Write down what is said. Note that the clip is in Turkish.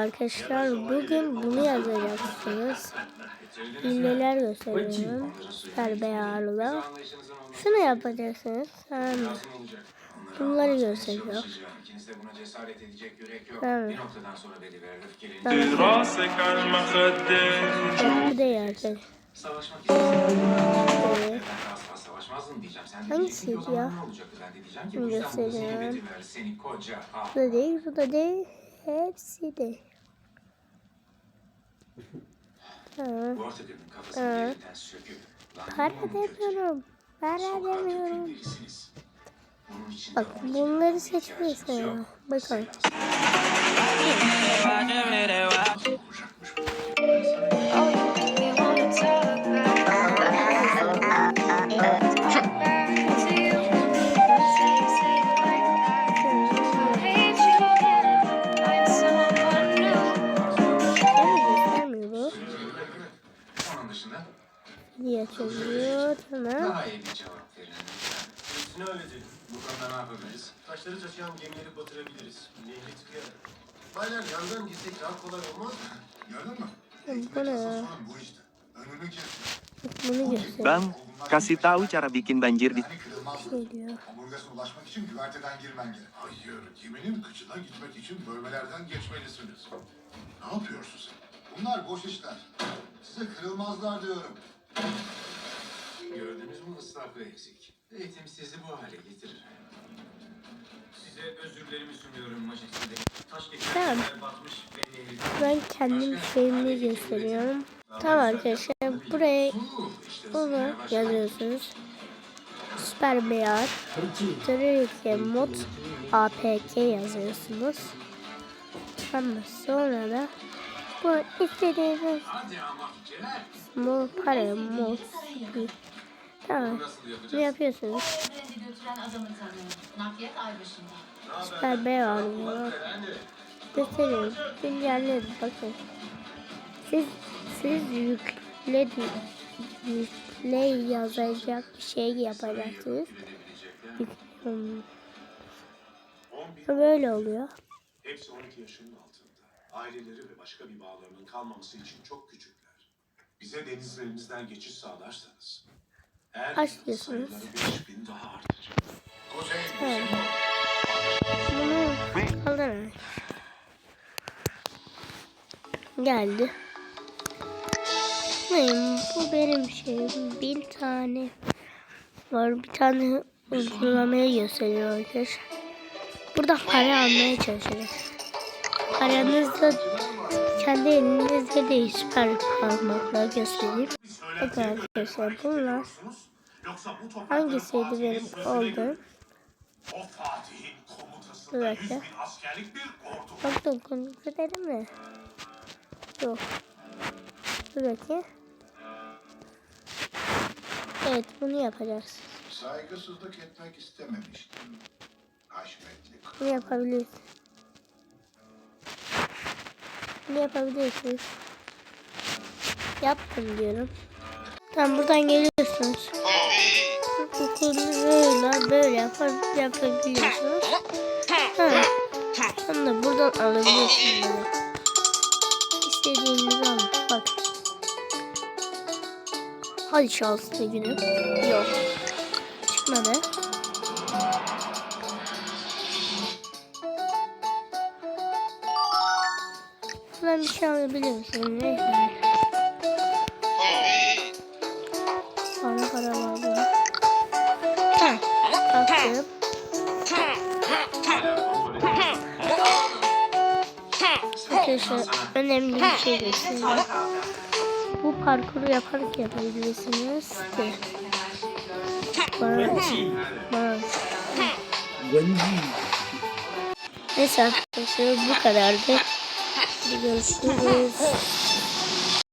arkadaşlar bugün bunu yazacaksınız. Hileler gösteriyorum. Serbe ağrıda. Şunu yapacaksınız. Tamam. Bunları gösteriyor. Evet. Bu da yazıyor. Evet. Hangisiydi ya? Bunu göstereyim. Bu da değil, bu da değil. Hepsi değil. Kafasını yerinden söküp. Para demiyorum. Para demiyorum. Bak bunları ihtiyacınız ya. yok. Çözüyor. Tamam. daha iyi bir cevap verin. Üstüne öyle dedi. Bu konuda ne yapabiliriz? Taşları taşıyan gemileri batırabiliriz. Nehri tıkayarak. Baylar yandan gitsek daha kolay olmaz mı? Gördün mü? Bu ne ya? Bu işte. Önünü kes. Bunu. Bang, kasih tahu cara bikin banjir di. Şey diyor. Omurgasına ulaşmak için güverteden girmen gerek. Hayır, geminin kıçına gitmek için bölmelerden geçmelisiniz. Ne yapıyorsun sen? Bunlar boş işler. Size kırılmazlar diyorum. Gördünüz mü ıslaklığı eksik. Eğitim sizi bu hale getirir. Size özürlerimi sunuyorum majesteleri. Taş Tamam. geçenler batmış ve. Ben kendim şeyimi gösteriyorum. Tamam arkadaşlar buraya işte bunu ısınmaya başladı. yazıyorsunuz. Süper beyar. Trike mod APK yazıyorsunuz. Tamam sonra da bu istediğiniz bu para gibi. Tamam. Yapacağız? yapıyorsunuz. Süper beyar var. Gösteriyorum. Güncelleri bakın. Siz siz yükle yükle yazacak bir şey yapacaksınız. Yüklüyorum. Böyle oluyor. Hepsi 12 yaşının altında. Aileleri ve başka bir bağlarının kalmaması için çok küçükler. Bize denizlerimizden geçiş sağlarsanız. Her yıl sayıları 5000 daha artacak. Kuzey, Evet. Bunu kaldırın. Geldi. Benim, bu benim şeyim. Bir tane var. Bir tane uygulamaya gösteriyor arkadaşlar. Burada para almaya çalışıyoruz. Paranızda kendi elinizde değil süper parmakla göstereyim. Bakın arkadaşlar bunlar hangisiydi benim sözüne olduğum? göre O Fatih'in Bir komutasında dakika. 100 bin askerlik bir ordu. Bak dokunuzu dedim mi? Yok. Dur bakayım. Evet bunu yapacağız. saygısızlık etmek istememiştim. Haşmetli kral. Bunu yapabiliriz. Bunu yapabilirsiniz. Yaptım diyorum. Tamam buradan geliyorsunuz. Bu böyle böyle yapar, yapabiliyorsunuz. Ha. Sonra buradan alabiliyorsunuz. İstediğinizi alın. Bak. Hadi şanslı günüm. Yok. Çıkmadı. Buradan bir şey alabilir misin? Neyse. Para para. Ha. Baktım. Arkadaşlar önemli bir şey göstereyim. Bu parkuru yaparak yapabilirsiniz ki. Bana, bana. Neyse arkadaşlar bu kadardı. Görüşürüz.